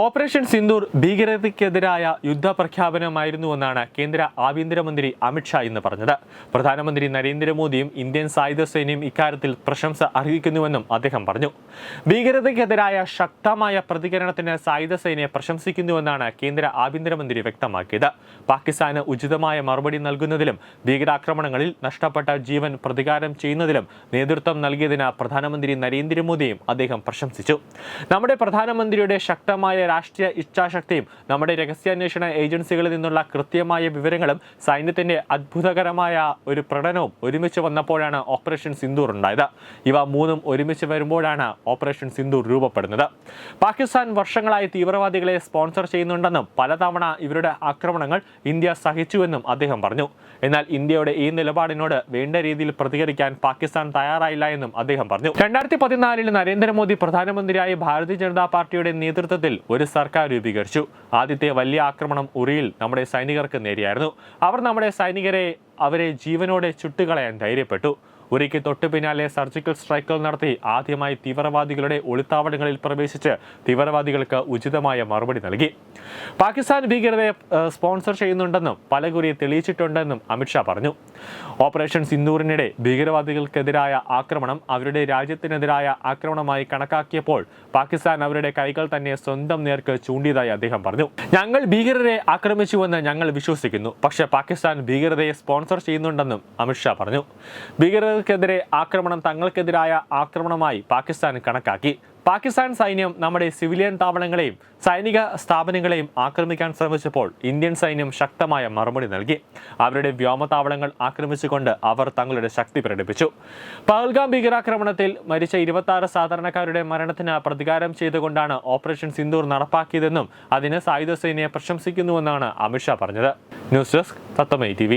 Operation Sindoor ഭീകരതയ്ക്കെതിരായ യുദ്ധപ്രഖ്യാപനമായിരുന്നുവെന്നാണ് കേന്ദ്ര ആഭ്യന്തരമന്ത്രി അമിത്ഷാ ഇന്ന് പറഞ്ഞത്. പ്രധാനമന്ത്രി നരേന്ദ്രമോദിയും ഇന്ത്യൻ സായുധ സേനയും ഇക്കാര്യത്തിൽ പ്രശംസ അർഹിക്കുന്നുവെന്നും അദ്ദേഹം പറഞ്ഞു. ഭീകരതയ്ക്കെതിരായ ശക്തമായ പ്രതികരണത്തിന് സായുധ സേനയെ പ്രശംസിക്കുന്നുവെന്നാണ് കേന്ദ്ര ആഭ്യന്തരമന്ത്രി വ്യക്തമാക്കിയത്. പാകിസ്ഥാന് ഉചിതമായ മറുപടി നൽകുന്നതിലും ഭീകരാക്രമണങ്ങളിൽ നഷ്ടപ്പെട്ട ജീവൻ പ്രതികാരം ചെയ്യുന്നതിലും നേതൃത്വം നൽകിയതിന് പ്രധാനമന്ത്രി നരേന്ദ്രമോദിയും അദ്ദേഹം പ്രശംസിച്ചു. നമ്മുടെ പ്രധാനമന്ത്രിയുടെ ശക്തമായ രാഷ്ട്രീയ ഇച്ഛാശക്തിയും നമ്മുടെ രഹസ്യാന്വേഷണ ഏജൻസികളിൽ നിന്നുള്ള കൃത്യമായ വിവരങ്ങളും സൈന്യത്തിന്റെ അത്ഭുതകരമായ ഒരു പ്രകടനവും ഒരുമിച്ച് വന്നപ്പോഴാണ് ഓപ്പറേഷൻ സിന്ദൂർ ഉണ്ടായത്. ഇവ മൂന്നും ഒരുമിച്ച് വരുമ്പോഴാണ് ഓപ്പറേഷൻ സിന്ദൂർ രൂപപ്പെടുന്നത്. പാകിസ്ഥാൻ വർഷങ്ങളായി തീവ്രവാദികളെ സ്പോൺസർ ചെയ്യുന്നുണ്ടെന്നും പലതവണ ഇവരുടെ ആക്രമണങ്ങൾ ഇന്ത്യ സഹിച്ചുവെന്നും അദ്ദേഹം പറഞ്ഞു. എന്നാൽ ഇന്ത്യയുടെ ഈ നിലപാടിനോട് വേണ്ട രീതിയിൽ പ്രതികരിക്കാൻ പാകിസ്ഥാൻ തയ്യാറായില്ല എന്നും അദ്ദേഹം പറഞ്ഞു. രണ്ടായിരത്തി പതിനാലിൽ നരേന്ദ്രമോദി പ്രധാനമന്ത്രിയായി ഭാരതീയ ജനതാ പാർട്ടിയുടെ നേതൃത്വത്തിൽ ഒരു സർക്കാർ രൂപീകരിച്ചു. ആദ്യത്തെ വലിയ ആക്രമണം ഉറിയിൽ നമ്മുടെ സൈനികർക്ക് നേരിയായിരുന്നു. അവർ നമ്മുടെ സൈനികരെ അവരെ ജീവനോടെ ചുട്ടുകളയാൻ ധൈര്യപ്പെട്ടു. ഉറിക്ക് തൊട്ടു പിന്നാലെ സർജിക്കൽ സ്ട്രൈക്കുകൾ നടത്തി ആദ്യമായി തീവ്രവാദികളുടെ ഒളിത്താവളങ്ങളിൽ പ്രവേശിച്ച് തീവ്രവാദികൾക്ക് ഉചിതമായ മറുപടി നൽകി. പാകിസ്ഥാൻ ഭീകരതയെ സ്പോൺസർ ചെയ്യുന്നുണ്ടെന്നും പലകുറി തെളിയിച്ചിട്ടുണ്ടെന്നും അമിത്ഷാ പറഞ്ഞു. ഓപ്പറേഷൻ സിന്ദൂറിനിടെ ഭീകരവാദികൾക്കെതിരായ ആക്രമണം അവരുടെ രാജ്യത്തിനെതിരായ ആക്രമണമായി കണക്കാക്കിയപ്പോൾ പാകിസ്ഥാൻ അവരുടെ കൈകൾ തന്നെ സ്വന്തം നേർക്ക് ചൂണ്ടിയതായി അദ്ദേഹം പറഞ്ഞു. ഞങ്ങൾ ഭീകരരെ ആക്രമിച്ചുവെന്ന് ഞങ്ങൾ വിശ്വസിക്കുന്നു. പക്ഷേ പാകിസ്ഥാൻ ഭീകരതയെ സ്പോൺസർ ചെയ്യുന്നുണ്ടെന്നും അമിത്ഷാ പറഞ്ഞു. ഭീകരർക്കെതിരെ ആക്രമണം തങ്ങൾക്കെതിരായ ആക്രമണമായി പാകിസ്ഥാൻ കണക്കാക്കി. പാകിസ്ഥാൻ സൈന്യം നമ്മുടെ സിവിലിയൻ താവളങ്ങളെയും സൈനിക സ്ഥാപനങ്ങളെയും ആക്രമിക്കാൻ ശ്രമിച്ചപ്പോൾ ഇന്ത്യൻ സൈന്യം ശക്തമായ മറുപടി നൽകി. അവരുടെ വ്യോമതാവളങ്ങൾ ആക്രമിച്ചുകൊണ്ട് അവർ തങ്ങളുടെ ശക്തി പ്രകടിപ്പിച്ചു. പഹൽഗാം ഭീകരാക്രമണത്തിൽ മരിച്ച ഇരുപത്തി സാധാരണക്കാരുടെ മരണത്തിന് പ്രതികാരം ചെയ്തുകൊണ്ടാണ് ഓപ്പറേഷൻ സിന്ദൂർ നടപ്പാക്കിയതെന്നും അതിന് സായുധ സേനയെ പ്രശംസിക്കുന്നുവെന്നാണ് അമിത്ഷാ പറഞ്ഞത്. News desk തത്തമൈ T